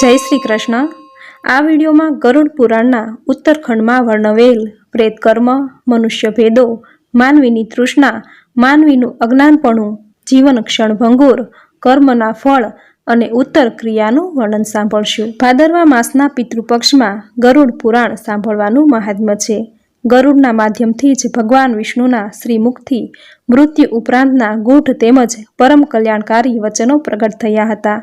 જય શ્રી કૃષ્ણ. આ વિડીયોમાં ગરુડ પુરાણના ઉત્તરખંડમાં વર્ણવેલ પ્રેત કર્મ મનુષ્ય ભેદો, માનવીની તૃષ્ણા, માનવીનું અજ્ઞાનપણું, જીવન ક્ષણભંગુર, કર્મના ફળ અને ઉત્તર ક્રિયાનું વર્ણન સાંભળશું. ભાદરવા માસના પિતૃપક્ષમાં ગરુડ પુરાણ સાંભળવાનું મહાત્મ્ય છે. ગરુડના માધ્યમથી જ ભગવાન વિષ્ણુના શ્રીમુખથી મૃત્યુ ઉપરાંતના ગૂઢ તેમજ પરમ કલ્યાણકારી વચનો પ્રગટ થયા હતા.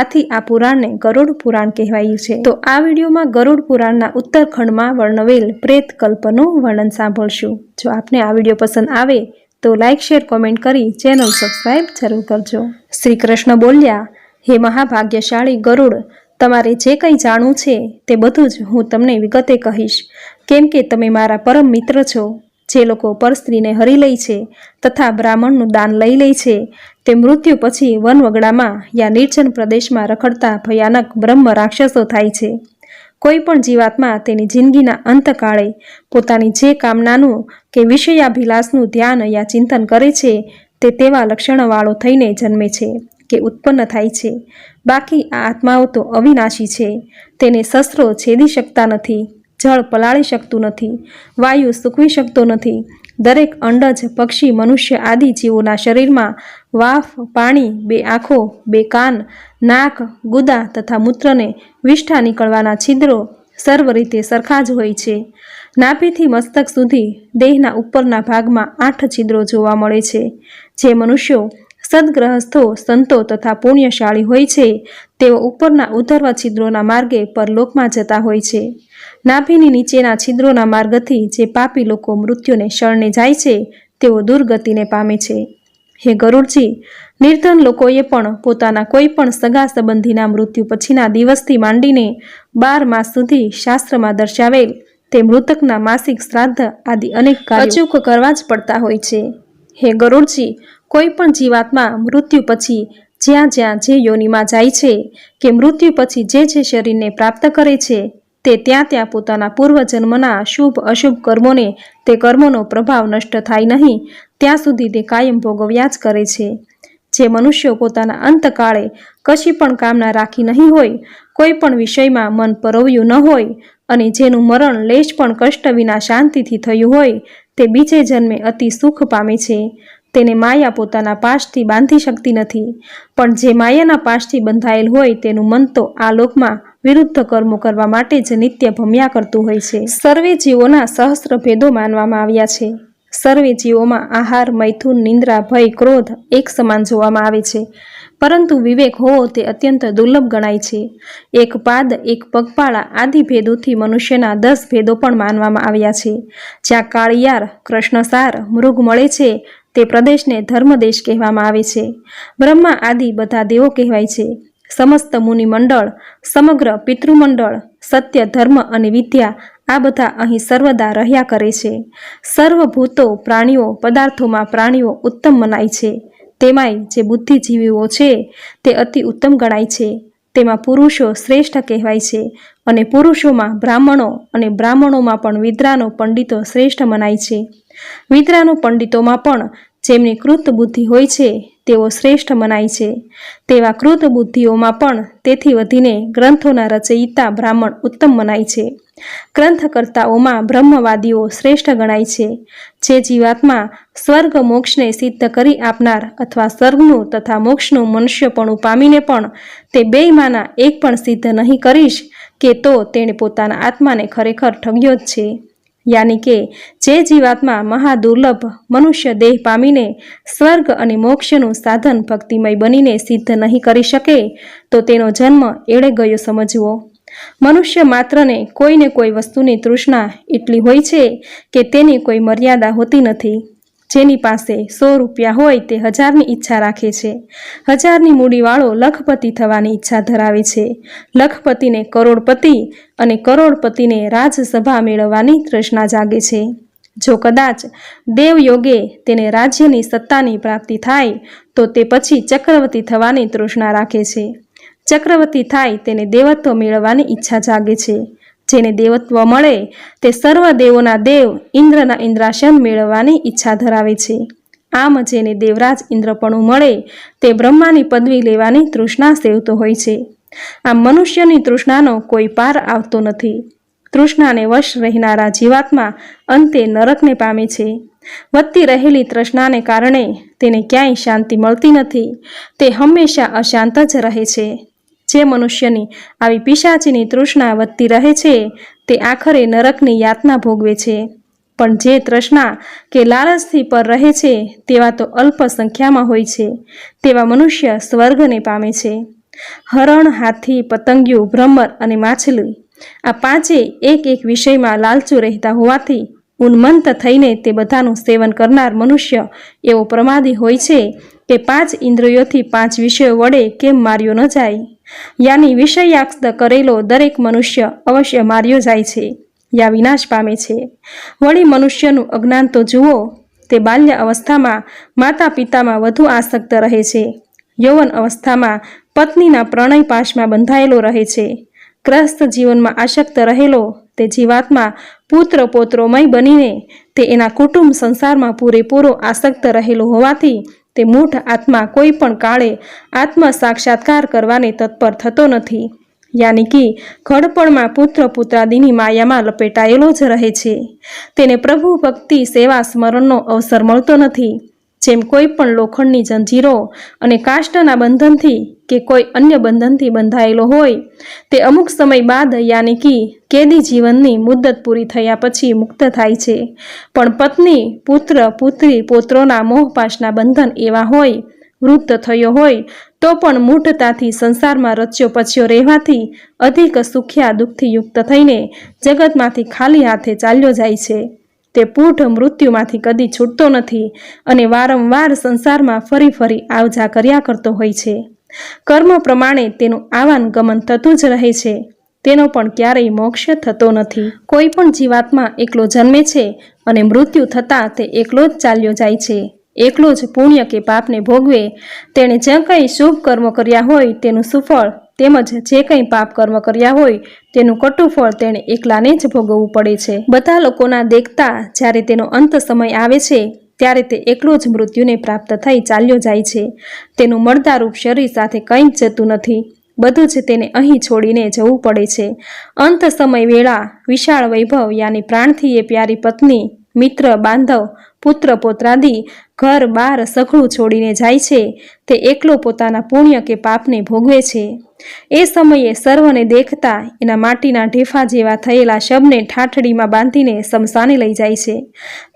આથી આ પુરાણને ગરુડ પુરાણ કહેવાયું છે. તો આ વિડીયોમાં ગરુડ પુરાણના ઉત્તરખંડમાં વર્ણવેલ પ્રેત કલ્પનું વર્ણન સાંભળશું. જો આપને આ વીડિયો પસંદ આવે તો લાઇક શેર, કોમેન્ટ કરી ચેનલ સબસ્ક્રાઈબ જરૂર કરજો. શ્રી કૃષ્ણ બોલ્યા, હે મહાભાગ્યશાળી ગરુડ તમારે જે કંઈ જાણવું છે તે બધું જ હું તમને વિગતે કહીશ. કેમ કે તમે મારા પરમ મિત્ર છો, જે લોકો પરસ્ત્રીને હરી લે છે તથા બ્રાહ્મણનું દાન લઈ લે છે, તે મૃત્યુ પછી વનવગડામાં યા નિર્જન પ્રદેશમાં રખડતા ભયાનક બ્રહ્મ રાક્ષસો થાય છે. કોઈ પણ જીવાત્મા તેની જિંદગીના અંતકાળે પોતાની જે કામનાનું કે વિષયાભિલાષનું ધ્યાન યા ચિંતન કરે છે, તે તેવા લક્ષણવાળો થઈને જન્મે છે. કે ઉત્પન્ન થાય છે. બાકી આ આત્માઓ તો અવિનાશી છે. તેને શસ્ત્રો છેદી શકતા નથી, જળ પલાળી શકતું નથી, વાયુ સૂકવી શકતો નથી. દરેક અંડજ, પક્ષી, મનુષ્ય આદિ જીવોના શરીરમાં વાફ, પાણી, બે આંખો, બે કાન, નાક, ગુદા તથા મૂત્રને વિષ્ઠા નીકળવાના છિદ્રો સર્વ રીતે સરખા જ હોય છે. નાભીથી મસ્તક સુધી દેહના ઉપરના ભાગમાં આઠ છિદ્રો જોવા મળે છે. જે મનુષ્યો સદગ્રહસ્થો સંતો તથા પુણ્યશાળી હોય છે. તેઓ ઉપરના ઉધર્વ છિદ્રોના માર્ગે પરલોકમાં જતા હોય છે. નાભીની નીચેના છિદ્રોના માર્ગથી જે પાપી લોકો મૃત્યુને શરણે જાય છે તેઓ દુર્ગતિને પામે છે. હે ગરુડજી નિર્ધન લોકોએ પણ પોતાના કોઈ પણ સગા સંબંધીના મૃત્યુ પછીના દિવસથી માંડીને બાર માસ સુધી શાસ્ત્રમાં દર્શાવેલ તે મૃતકના માસિક શ્રાદ્ધ આદિ અનેક અચૂક કરવા જ પડતા હોય છે. હે ગરુડજી કોઈ પણ જીવાત્મા મૃત્યુ પછી જ્યાં જ્યાં જે યોનિમાં જાય છે કે મૃત્યુ પછી જે જે શરીરને પ્રાપ્ત કરે છે, તે ત્યાં ત્યાં પોતાના પૂર્વજન્મના શુભ અશુભ કર્મોને, તે કર્મોનો પ્રભાવ નષ્ટ થાય નહીં, ત્યાં સુધી તે કાયમ ભોગવ્યા જ કરે છે. જે મનુષ્યો પોતાના અંતકાળે કશી પણ કામના રાખી નહીં હોય, કોઈ પણ વિષયમાં મન પરોવ્યું ન હોય અને જેનું મરણ લેશ પણ કષ્ટ વિના શાંતિથી થયું હોય, તે બીજે જન્મે અતિ સુખ પામે છે. તેને માયા પોતાના પાશથી બાંધી શકતી નથી. પણ જે માયાના પાશથી બંધાયેલ હોય તેનું મન તો આ લોકમાં વિરુદ્ધ કર્મો કરવા માટે જ નિત્ય ભમ્યા કરતું હોય છે. સર્વે જીવોના સહસ્ત્ર ભેદો માનવામાં આવ્યા છે. સર્વે જીવોમાં આહાર, મૈથુન, નિંદ્રા, ભય, ક્રોધ એક સમાન જોવામાં આવે છે. પરંતુ વિવેક હોવો તે અત્યંત દુર્લભ ગણાય છે. એક પાદ, એક પગપાળા આદિ ભેદોથી મનુષ્યના દસ ભેદો પણ માનવામાં આવ્યા છે. જ્યાં કાળિયાર, કૃષ્ણસાર, મૃગ મળે છે, તે પ્રદેશને ધર્મદેશ કહેવામાં આવે છે. બ્રહ્મા આદિ બધા દેવો કહેવાય છે. સમસ્ત મુનિ મંડળ, સમગ્ર પિતૃમંડળ, સત્ય, ધર્મ અને વિદ્યા આ બધા અહીં સર્વદા રહ્યા કરે છે. સર્વભૂતો પ્રાણીઓ, પદાર્થોમાં પ્રાણીઓ ઉત્તમ મનાય છે. તેમાંય જે બુદ્ધિજીવીઓ છે, તે અતિ ઉત્તમ ગણાય છે. તેમાં પુરુષો શ્રેષ્ઠ કહેવાય છે અને પુરુષોમાં બ્રાહ્મણો અને બ્રાહ્મણોમાં પણ વિદ્રાનો પંડિતો શ્રેષ્ઠ મનાય છે. વિદ્રાનો પંડિતોમાં પણ જેમની કૃત બુદ્ધિ હોય છે, તેઓ શ્રેષ્ઠ મનાય છે. તેવા કૃત બુદ્ધિઓમાં પણ તેથી વધીને ગ્રંથોના રચયિતા બ્રાહ્મણ ઉત્તમ મનાય છે. ગ્રંથકર્તાઓમાં બ્રહ્મવાદીઓ શ્રેષ્ઠ ગણાય છે, જે જીવાત્મા સ્વર્ગ મોક્ષને સિદ્ધ કરી આપનાર અથવા સ્વર્ગનું તથા મોક્ષનું મનુષ્યપણું પામીને પણ તે બેયમાંના એક પણ સિદ્ધ નહીં કરીશ કે તો તેણે પોતાના આત્માને ખરેખર ઠગ્યો જ છે. યાની કે, જે જીવાત્મા મહાદુર્લભ મનુષ્ય દેહ પામીને સ્વર્ગ અને મોક્ષનું સાધન ભક્તિમય બનીને સિદ્ધ નહીં કરી શકે, તો તેનો જન્મ એળે ગયો સમજવો. મનુષ્ય માત્રને કોઈને કોઈ વસ્તુની તૃષ્ણા એટલી હોય છે કે તેની કોઈ મર્યાદા હોતી નથી. જેની પાસે સો રૂપિયા હોય તે હજારની ઈચ્છા રાખે છે. હજારની મૂડીવાળો લખપતિ થવાની ઈચ્છા ધરાવે છે. લખપતિને કરોડપતિ અને કરોડપતિને રાજસભા મેળવવાની તૃષ્ણા જાગે છે. જો કદાચ દેવયોગે તેને રાજ્યની સત્તાની પ્રાપ્તિ થાય, તો તે પછી ચક્રવર્તી થવાની તૃષ્ણા રાખે છે. ચક્રવર્તી થાય તેને દેવત્વ મેળવવાની ઈચ્છા જાગે છે. જેને દેવત્વ મળે તે સર્વ દેવોના દેવ ઇન્દ્રના ઇન્દ્રાસન મેળવવાની ઈચ્છા ધરાવે છે. આમ જેને દેવરાજ ઇન્દ્રપણું મળે તે બ્રહ્માની પદવી લેવાની તૃષ્ણા સેવતો હોય છે. આમ મનુષ્યની તૃષ્ણાનો કોઈ પાર આવતો નથી. તૃષ્ણાને વશ રહેનારા જીવાત્મા અંતે નરકને પામે છે. વધતી રહેલી તૃષ્ણાને કારણે તેને ક્યાંય શાંતિ મળતી નથી. તે હંમેશા અશાંત જ રહે છે. જે મનુષ્યની આવી પિશાચીની તૃષ્ણા વધતી રહે છે, તે આખરે નરકની યાતના ભોગવે છે. પણ જે તૃષ્ણા કે લાલચથી પર રહે છે, તેવા તો અલ્પ સંખ્યામાં હોય છે, તેવા મનુષ્ય સ્વર્ગને પામે છે. હરણ, હાથી, પતંગિયું, ભ્રમર અને માછલી આ પાંચે એક એક વિષયમાં લાલચુ રહેતા હોવાથી ઉન્મંત થઈને તે બધાનું સેવન કરનાર મનુષ્ય એવો પ્રમાદી હોય છે કે પાંચ ઇન્દ્રિયોથી પાંચ વિષયો વડે કેમ માર્યો ન જાય. યાની વિષયાસ્ત કરેલો દરેક મનુષ્ય અવશ્ય માર્યો જાય છે, યા વિનાશ પામે છે. વળી મનુષ્યનું અજ્ઞાન તો જુઓ, તે બાલ્ય અવસ્થામાં માતા પિતામાં વધુ આસક્ત રહે છે. યૌવન અવસ્થામાં પત્નીના પ્રણય પાશમાં બંધાયેલો રહે છે. ગ્રસ્ત જીવનમાં આસક્ત રહેલો તે જીવાત્મા પુત્ર પોત્રોમય બનીને તે એના કુટુંબ સંસારમાં પૂરેપૂરો આસક્ત રહેલો હોવાથી તે મૂઢ આત્મા કોઈ પણ કાળે આત્મ સાક્ષાત્કાર કરવાને તત્પર થતો નથી. યાની કે ઘડપણમાં પુત્ર પુત્રાદિની માયામાં લપેટાયેલો જ રહે છે. તેને પ્રભુ ભક્તિ સેવા સ્મરણનો અવસર મળતો નથી. જેમ કોઈ પણ લોખંડની જંજીરો અને કાષ્ટના બંધનથી કે કોઈ અન્ય બંધનથી બંધાયેલો હોય, તે અમુક સમય બાદ યાની કે કેદી જીવનની મુદ્દત પૂરી થયા પછી મુક્ત થાય છે. પણ પત્ની, પુત્ર, પુત્રી, પોત્રોના મોહપાશના બંધન એવા હોય, વૃદ્ધ થયો હોય, તો પણ મૂઢતાથી સંસારમાં રચ્યો પચ્યો રહેવાથી અધિક સુખ્યા દુઃખથી યુક્ત થઈને જગતમાંથી ખાલી હાથે ચાલ્યો જાય છે. તે પૂઢ મૃત્યુમાંથી કદી છૂટતો નથી અને વારંવાર સંસારમાં ફરી ફરી આવજા કર્યા કરતો હોય છે. કર્મ પ્રમાણે તેનું આવાન ગમન થતું જ રહે છે. તેનો પણ ક્યારેય મોક્ષ થતો નથી. કોઈ પણ જીવાત્મા એકલો જન્મે છે અને મૃત્યુ થતાં તે એકલો જ ચાલ્યો જાય છે. એકલો જ પુણ્ય કે પાપને ભોગવે, તેણે જે કંઈ શુભ કર્મ કર્યા હોય તેનું સુફળ તેમજ જે કંઈ પાપ કર્મ કર્યા હોય તેનું કટુ ફળ તેણે એકલાને જ ભોગવવું પડે છે. બધા લોકોના દેખતા જ્યારે તેનો અંત સમય આવે છે, ત્યારે તે એકલો જ મૃત્યુને પ્રાપ્ત થઈ ચાલ્યો જાય છે. તેનું મળદારૂપ શરીર સાથે કંઈ જ જતું નથી. બધું જ તેને અહીં છોડીને જવું પડે છે. અંત સમય વેળા વિશાળ વૈભવ યાની પ્રાણથી એ પ્યારી પત્ની મિત્ર, બાંધવ, પુત્ર, પોત્રાદી, ઘર, બાર, સઘળું છોડીને જાય છે. તે એકલો પોતાના પુણ્ય કે પાપને ભોગવે છે. એ સમયે સર્વને દેખતા એના માટીના ઢેફા જેવા થયેલા શબને ઠાઠડીમાં બાંધીને સમસાને લઈ જાય છે.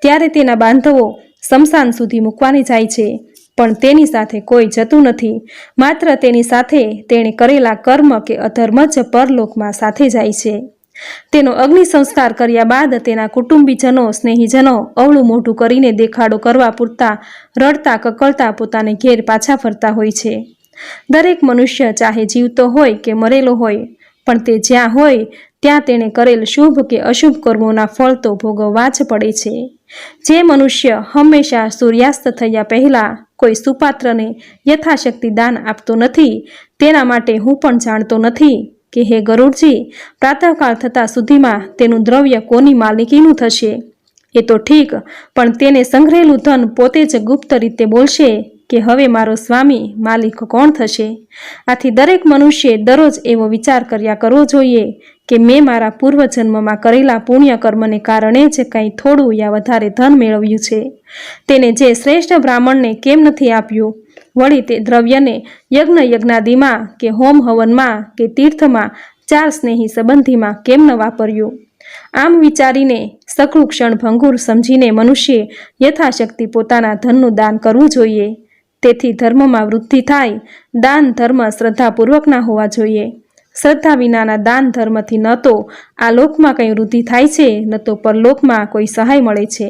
ત્યારે તેના બાંધવો સમસાન સુધી મૂકવાની જાય છે. પણ તેની સાથે કોઈ જતું નથી. માત્ર તેની સાથે તેણે કરેલા કર્મ કે અધર્મ જ પરલોકમાં સાથે જાય છે. તેનો અગ્નિ સંસ્કાર કર્યા બાદ તેના કુટુંબીજનો, સ્નેહીજનો અવળું મોઢું કરીને દેખાડો કરવા પૂરતા રડતા, કકળતા પોતાને ઘેર પાછા ફરતા હોય છે. દરેક મનુષ્ય ચાહે જીવતો હોય કે મરેલો હોય, પણ તે જ્યાં હોય, ત્યાં તેણે કરેલ શુભ કે અશુભ કર્મોના ફળ તો ભોગવવા જ પડે છે. જે મનુષ્ય હંમેશા સૂર્યાસ્ત થયા પહેલાં કોઈ સુપાત્રને યથાશક્તિ દાન આપતો નથી, તેના માટે હું પણ જાણતો નથી. કે હે ગરુડજી, પ્રાતઃકાળ થતાં સુધીમાં તેનું દ્રવ્ય કોની માલિકીનું થશે? એ તો ઠીક, પણ તેને સંગ્રહેલું ધન પોતે જ ગુપ્ત રીતે બોલશે કે હવે મારો સ્વામી માલિક કોણ થશે? આથી દરેક મનુષ્યે દરરોજ એવો વિચાર કર્યા કરવો જોઈએ કે મેં મારા પૂર્વજન્મમાં કરેલા પુણ્ય કર્મને કારણે જ કંઈ થોડું યા વધારે ધન મેળવ્યું છે. તેને જે શ્રેષ્ઠ બ્રાહ્મણને કેમ નથી આપ્યું? વળી તે દ્રવ્યને યજ્ઞ યજ્ઞાદિમાં કે હોમ હવનમાં કે તીર્થમાં ચાર સ્નેહી સંબંધીમાં કેમ ન વાપર્યું? આમ વિચારીને સકળું ક્ષણ ભંગુર સમજીને મનુષ્યે યથાશક્તિ પોતાના ધનનું દાન કરવું જોઈએ. તેથી ધર્મમાં વૃદ્ધિ થાય, દાન ધર્મ શ્રદ્ધાપૂર્વકના હોવા જોઈએ. શ્રદ્ધા વિનાના દાન ધર્મથી ન તો આ લોકમાં કંઈ વૃદ્ધિ થાય છે, ન તો પરલોકમાં કોઈ સહાય મળે છે.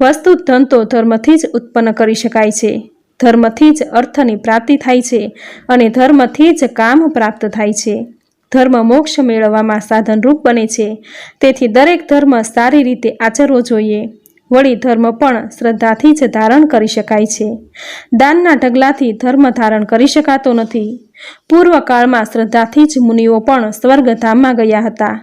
વસ્તુ ધન તો ધર્મથી જ ઉત્પન્ન કરી શકાય છે. ધર્મથી જ અર્થની પ્રાપ્તિ થાય છે અને ધર્મથી જ કામ પ્રાપ્ત થાય છે. ધર્મ મોક્ષ મેળવવામાં સાધનરૂપ બને છે. તેથી દરેક ધર્મ સારી રીતે આચરવો જોઈએ. વળી ધર્મ પણ શ્રદ્ધાથી જ ધારણ કરી શકાય છે. દાનના ઢગલાથી ધર્મ ધારણ કરી શકાતો નથી. પૂર્વકાળમાં શ્રદ્ધાથી જ મુનિઓ પણ સ્વર્ગધામમાં ગયા હતા.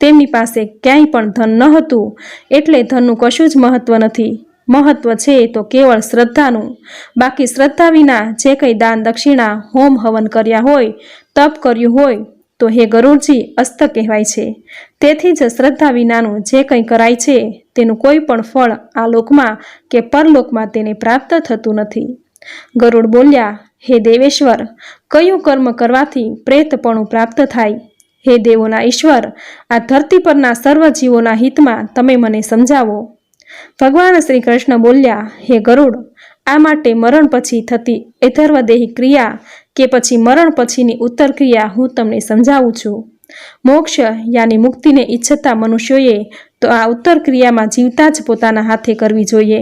તેમની પાસે ક્યાંય પણ ધન ન હતું. એટલે ધનનું કશું જ મહત્વ નથી. મહત્વ છે તો કેવળ શ્રદ્ધાનું. બાકી શ્રદ્ધા વિના જે કંઈ દાન દક્ષિણા, હોમ હવન કર્યા હોય, તપ કર્યું હોય, તો હે ગરુડજી, અસ્ત કહેવાય છે. તેથી જ શ્રદ્ધા વિનાનું જે કંઈ કરાય છે, તેનું કોઈ પણ ફળ આ લોકમાં કે પરલોકમાં તેને પ્રાપ્ત થતું નથી. ગરુડ બોલ્યા, હે દેવેશ્વર, કયું કર્મ કરવાથી પ્રેતપણું પ્રાપ્ત થાય? હે દેવોના ઈશ્વર, આ ધરતી પરના સર્વ જીવોના હિતમાં તમે મને સમજાવો. ભગવાન શ્રી કૃષ્ણ બોલ્યા, હે ગરુડ, આ માટે મરણ પછી થતી એધર્વદેહી ક્રિયા કે પછી મરણ પછીની ઉત્તર ક્રિયા હું તમને સમજાવું છું. મોક્ષ યાની મુક્તિને ઈચ્છતા મનુષ્યોએ તો આ ઉત્તર ક્રિયામાં જીવતા જ પોતાના હાથે કરવી જોઈએ.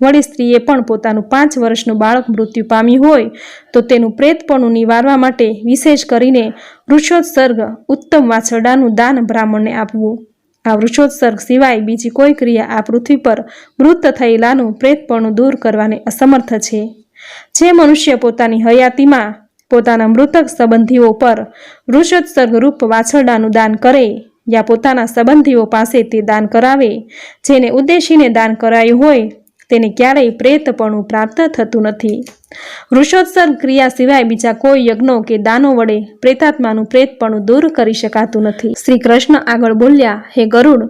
વળી સ્ત્રીએ પણ પોતાનું પાંચ વર્ષનું બાળક મૃત્યુ પામ્યું હોય તો તેનું પ્રેતપણું નિવારવા માટે વિશેષ કરીને વૃક્ષોત્સર્ગ ઉત્તમ વાછરડાનું દાન બ્રાહ્મણને આપવું. આ વૃક્ષોત્સર્ગ સિવાય બીજી કોઈ ક્રિયા આ પૃથ્વી પર મૃત થયેલાનું પ્રેતપણું દૂર કરવાને અસમર્થ છે. જે મનુષ્ય પોતાની હયાતીમાં પોતાના મૃતક સંબંધીઓ પર વૃષોત્સર્ગ રૂપ વાછરડાનું દાન કરે યા પોતાના સંબંધીઓ પાસે તે દાન કરાવે, જેને ઉદ્દેશીને દાન કરાયું હોય તેને ક્યારેય પ્રેતપણું પ્રાપ્ત થતું નથી. વૃષોત્સર્ગ ક્રિયા સિવાય બીજા કોઈ યજ્ઞો કે દાનો વડે પ્રેતાત્માનું પ્રેતપણું દૂર કરી શકાતું નથી. શ્રી કૃષ્ણ આગળ બોલ્યા, હે ગરુડ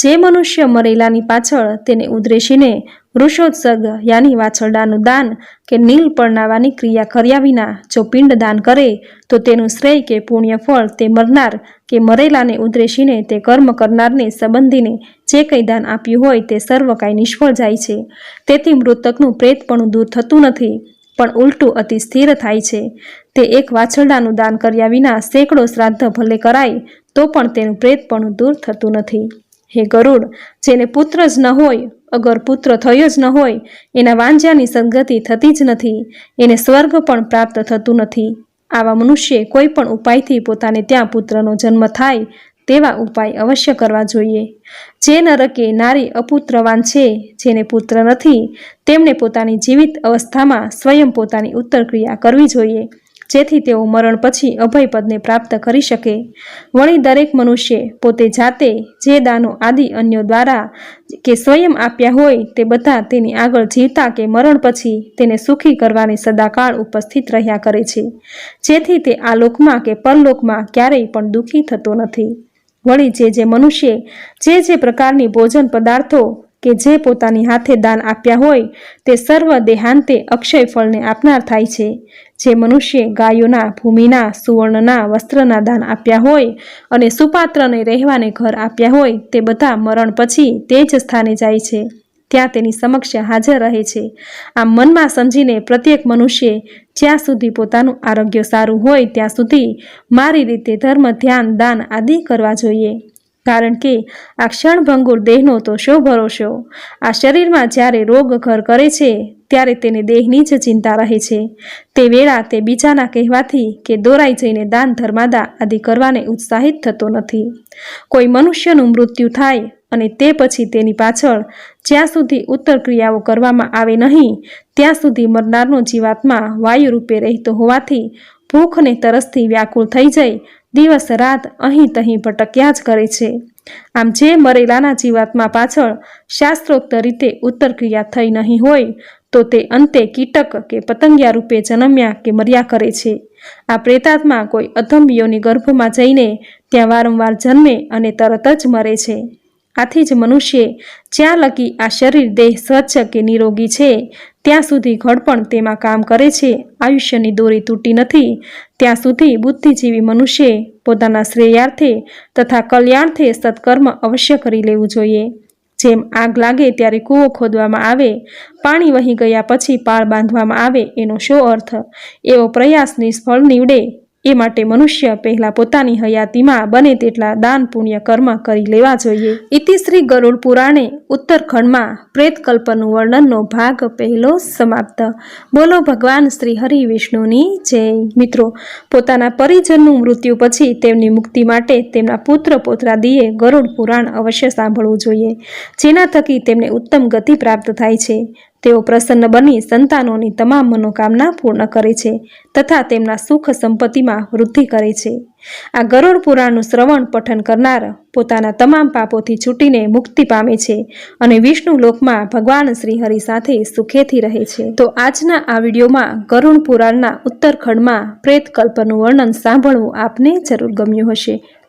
જે મનુષ્ય મરેલાની પાછળ તેને ઉદ્રેશીને વૃષોત્સર્ગ યાની વાછરડાનું દાન કે નીલ પરણાવાની ક્રિયા કર્યા વિના જો પિંડ દાન કરે, તો તેનું શ્રેય કે પુણ્ય ફળ તે મરનાર કે મરેલાને ઉદ્રેશીને તે કર્મ કરનારને સંબંધીને જે કંઈ દાન આપ્યું હોય તે સર્વ કાંઈ નિષ્ફળ જાય છે. તેથી મૃતકનું પ્રેતપણું દૂર થતું નથી, પણ ઉલટું અતિ સ્થિર થાય છે. તે એક વાછરડાનું દાન કર્યા વિના સેંકડો શ્રાદ્ધ ભલે કરાય, તો પણ તેનું પ્રેતપણું દૂર થતું નથી. હે ગરુડ, જેને પુત્ર જ ન હોય, અગર પુત્ર થયો જ ન હોય, એના વાંજ્યાની સંગતિ થતી જ નથી, એને સ્વર્ગ પણ પ્રાપ્ત થતું નથી. આવા મનુષ્ય કોઈ પણ ઉપાયથી પોતાને ત્યાં પુત્રનો જન્મ થાય, તેવા ઉપાય અવશ્ય કરવા જોઈએ. જે નરકે નારી અપુત્રવાન છે, જેને પુત્ર નથી તેમણે પોતાની જીવિત અવસ્થામાં સ્વયં પોતાની ઉત્તર ક્રિયા કરવી જોઈએ. જેથી તેઓ મરણ પછી અભયપદને પ્રાપ્ત કરી શકે. વળી દરેક મનુષ્ય પોતે જાતે જે દાનો આદિ અન્યો દ્વારા કે સ્વયં આપ્યા હોય તે બધા તેની આગળ જીવતા કે મરણ પછી તેને સુખી કરવાની સદાકાળ ઉપસ્થિત રહ્યા કરે છે. જેથી તે આ લોકમાં કે પરલોકમાં ક્યારેય પણ દુઃખી થતો નથી. વળી જે જે મનુષ્ય જે જે પ્રકારની ભોજન પદાર્થો કે જે પોતાની હાથે દાન આપ્યા હોય, તે સર્વ દેહાંતે અક્ષય ફળને આપનાર થાય છે. જે મનુષ્ય ગાયોના, ભૂમિના, સુવર્ણના, વસ્ત્રના દાન આપ્યા હોય અને સુપાત્રને રહેવાને ઘર આપ્યા હોય, તે બધા મરણ પછી તે જ સ્થાને જાય છે. ત્યાં તેની સમક્ષ હાજર રહે છે. આમ મનમાં સમજીને પ્રત્યેક મનુષ્ય જ્યાં સુધી પોતાનું આરોગ્ય સારું હોય, ત્યાં સુધી મારી રીતે ધર્મ, ધ્યાન, દાન આદિ કરવા જોઈએ. કારણ કે આ ક્ષણભંગુર દેહનો તો શો ભરોસો આ શરીરમાં જ્યારે રોગ ઘર કરે છે, ત્યારે તેને દેહની જ ચિંતા રહે છે. તે વેળા તે બીજાના કહેવાથી કે દોરાઈ જઈને દાન ધર્માદા આદિ કરવાને ઉત્સાહિત થતો નથી. કોઈ મનુષ્યનું મૃત્યુ થાય અને તે પછી તેની પાછળ જ્યાં સુધી ઉત્તર ક્રિયાઓ કરવામાં આવે નહીં, ત્યાં સુધી મરનારનો જીવાત્મા વાયુ રૂપે રહેતો હોવાથી ભૂખ અને તરસથી વ્યાકુળ થઈ જઈ દિવસ રાત અહીં તહીં ભટક્યા જ કરે છે. આમ જે મરેલાના જીવાત્મા પાછળ શાસ્ત્રોક્ત રીતે ઉત્તરક્રિયા થઈ નહીં હોય, તો તે અંતે કીટક કે પતંગિયા રૂપે જન્મ્યા કે મર્યા કરે છે. આ પ્રેતાત્મા કોઈ અધમ્બીઓની ગર્ભમાં જઈને ત્યાં વારંવાર જન્મે અને તરત જ મરે છે. આથી જ મનુષ્ય જ્યાં લગી આ શરીર દેહ સ્વચ્છ કે નિરોગી છે ત્યાં સુધી ઘડપણ તેમાં કામ કરે છે, આયુષ્યની દોરી તૂટી નથી. ત્યાં સુધી બુદ્ધિજીવી મનુષ્ય પોતાના શ્રેયાર્થે તથા કલ્યાણથે સત્કર્મ અવશ્ય કરી લેવું જોઈએ. જેમ આગ લાગે ત્યારે કૂવો ખોદવામાં આવે, પાણી વહી ગયા પછી પાળ બાંધવામાં આવે એનો શો અર્થ. એવો પ્રયાસ નિષ્ફળ નીવડે એ માટે મનુષ્ય પહેલા પોતાની હયાતીમાં બને તેટલા દાન પુણ્ય કર્મ કરી લેવા જોઈએ. ઇતિ શ્રી ગરુડ પુરાણે ઉત્તરખંડમાં પ્રેતકલ્પનું વર્ણનનો ભાગ પહેલો સમાપ્ત. બોલો ભગવાન શ્રી હરિ વિષ્ણુની જય. મિત્રો, પોતાના પરિજનનું મૃત્યુ પછી તેમની મુક્તિ માટે તેમના પુત્ર પોતરાદીએ ગરુડ પુરાણ અવશ્ય સાંભળવું જોઈએ, જેના થકી તેમને ઉત્તમ ગતિ પ્રાપ્ત થાય છે. તેઓ પ્રસન્ન બની સંતાનોની તમામ મનોકામના પૂર્ણ કરે છે તથા તેમના સુખ સંપત્તિમાં વૃદ્ધિ કરે છે. આ ગરુડ પુરાણનું શ્રવણ પઠન કરનાર પોતાના તમામ પાપોથી છૂટીને મુક્તિ પામે છે અને વિષ્ણુ લોકમાં ભગવાન શ્રીહરિ સાથે સુખેથી રહે છે. તો આજના આ વિડીયોમાં ગરુડ પુરાણના ઉત્તરખંડમાં પ્રેતકલ્પનું વર્ણન સાંભળવું આપને જરૂર ગમ્યું હશે.